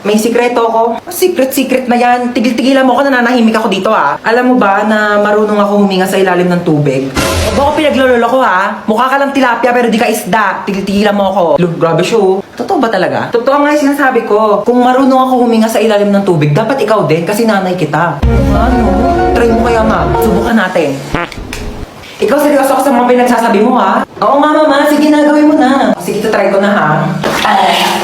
May sikreto ako. Secret-secret na yan. Tigil-tigilan mo ako, nananahimik ako dito ha. Alam mo ba na marunong ako huminga sa ilalim ng tubig? Huwag ako pinaglololo ko ha. Mukha ka lang tilapia pero di ka isda. Tigil-tigilan mo ako. Look, grabe siya oh. Totoo ba talaga? Totoo nga yung sinasabi ko. Kung marunong ako huminga sa ilalim ng tubig, dapat ikaw din kasi nanay kita. Ano? Try mo kaya ma. Subukan natin. Ikaw seryoso ako sa mga pinagsasabi mo ha? Oo nga mama, sige na, gawin mo na. Sige, try ko na ha. Hindi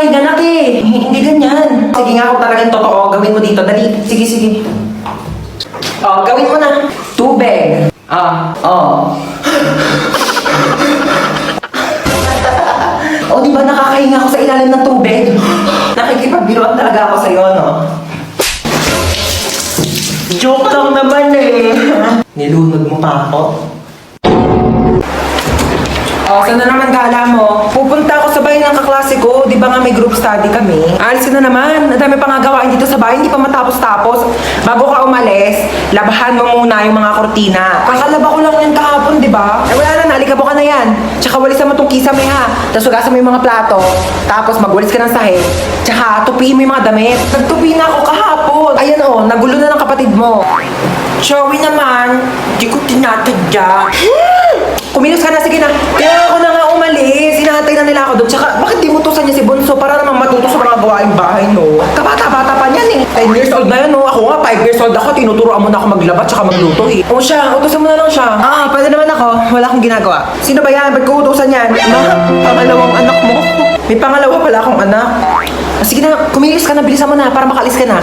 naman ako nakakahiga nak eh. Hindi ganyan. Sige nga kung talagang totoo, gawin mo dito. Dali. Sige, sige. Oh, gawin mo na. Tubig. Ah, oh. oh, di ba nakakahinga ako sa ilalim ng tubig? Nakikipagbiruan talaga ako sa'yo, no? Joke lang naman eh. Nilunod mo pa ako. Oh, saan na naman gala mo? Pupunta ako sa bahay ng kaklase ko. Di ba nga may group study kami? Alis ka na naman. Ang dami pa nga gawain dito sa bahay. Hindi pa matapos-tapos. Bago ka umalis, labahan mo muna yung mga kortina. Kakalaba ko lang yan kahapon, di ba? Eh wala na, nalikabo ka na yan. Tsaka walisan mo tong kisame ha. Tapos hugasan mo yung mga plato. Tapos magwalis ka ng sahig. Tsaka tupiin mo yung mga damit. Nagtupi na ako kahapon. Ayan oh, nagulo na ng kapatid mo. Joey naman, di ko tinatadya. Kumilos ka na, sige na. Mga gawaing bahay, no? Kabata-bata pa niyan eh. 10 years old na yan, no? Ako nga, 5 years old ako. Tinuturoan mo na ako maglaba tsaka magluto eh. O siya, utusan mo na lang siya. Ah, pwede naman ako. Wala akong ginagawa. Sino ba yan? Ba't ko utusan yan? Ma, pangalawang anak mo. May pangalawa pala akong anak. Ah, Sige na, kumilos ka na. Bilisan mo na para makalis ka na.